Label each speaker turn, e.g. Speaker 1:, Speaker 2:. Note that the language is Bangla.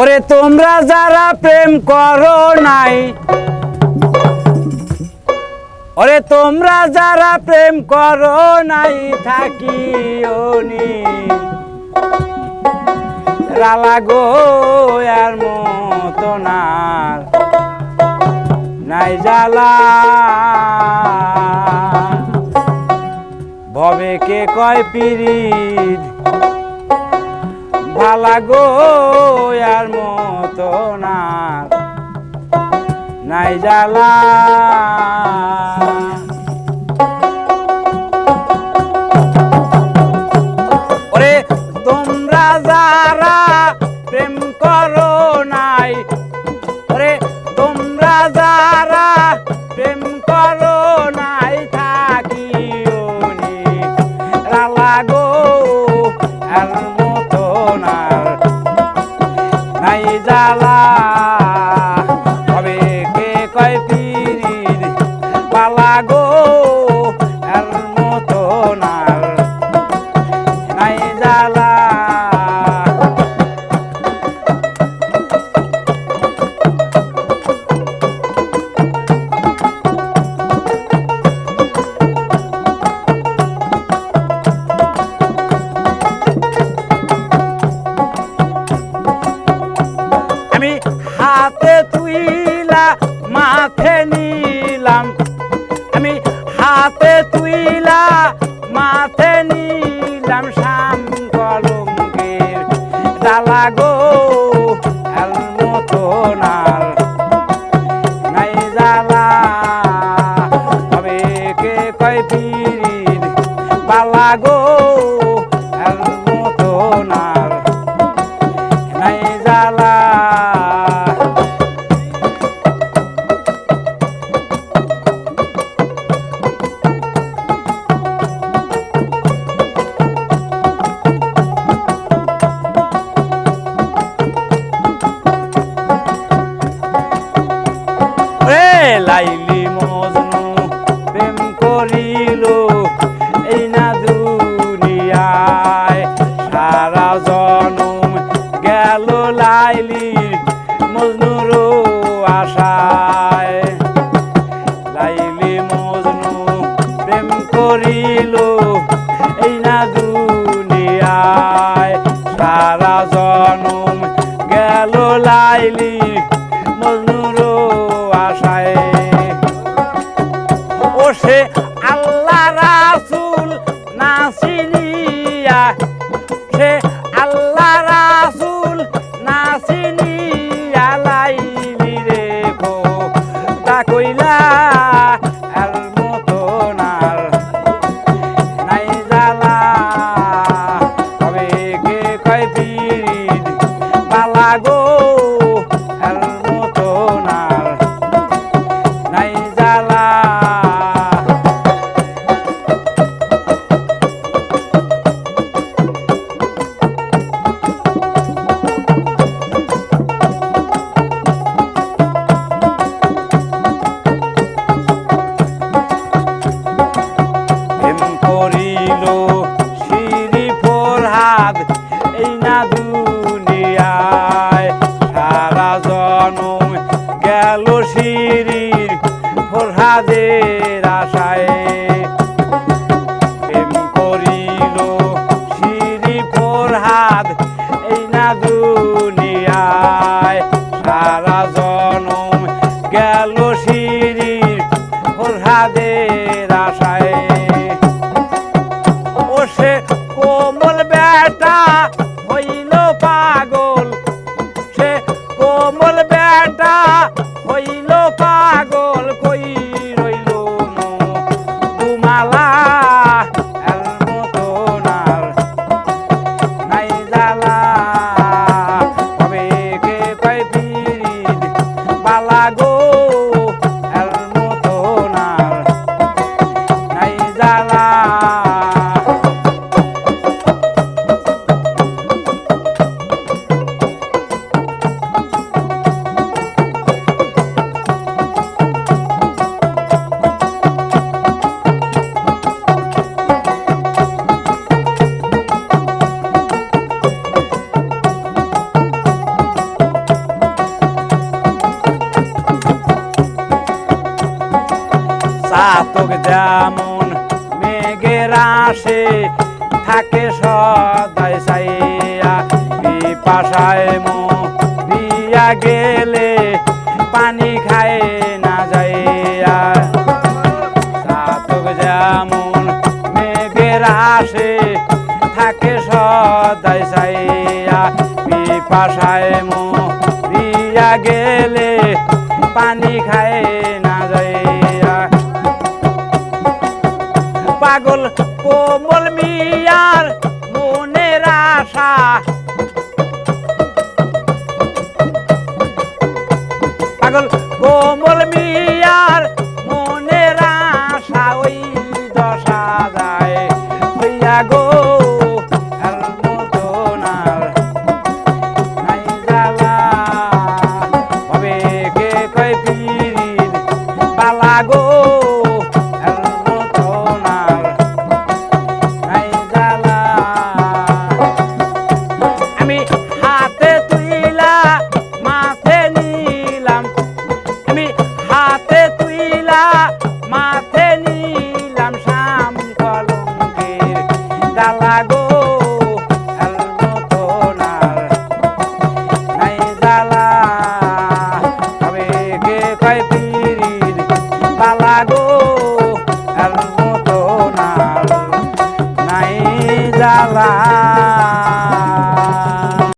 Speaker 1: ওরে তোমরা যারা প্রেম করো নাই, ওরে তোমরা যারা প্রেম করো নাই থাকি ওনি রালা গো, আর মতনার নাই জ্বালা। কে কয় পিরিত? ভালা গো আর না। নাই জ্বালা। মতন আর নাই জ্বালা হাতে তুইলা মাথে নিলাম শাম কলঙ্কের ডালা গো বালা গো? রে লাইলি মজনু, প্রেম করিল এই না দুনিয়ায়। সারা জনম গেল লাইলি মজনুর আশায়। লাইলি মজনু, প্রেম করিল এই না দুনিয়ায়। সারা চাঁদ এই না দুনিয়ায় সারা জনম গেল শিরির হরহাদের আশায়। ও সে কোমল বেটা যেমন মেঘের আসে থাকে সদাই চাইয়া পিপাসায় মো দিয়া গেলে পানি খায় না যাইয়া। চাতক যেমন মেঘের আসে থাকে সদাই চাইয়া পিপাসায় মো দিয়া গেলে পানি খায় না যাইয়া। পাগল কোমল মিয়ার মনের আশা। হাতে তুইলা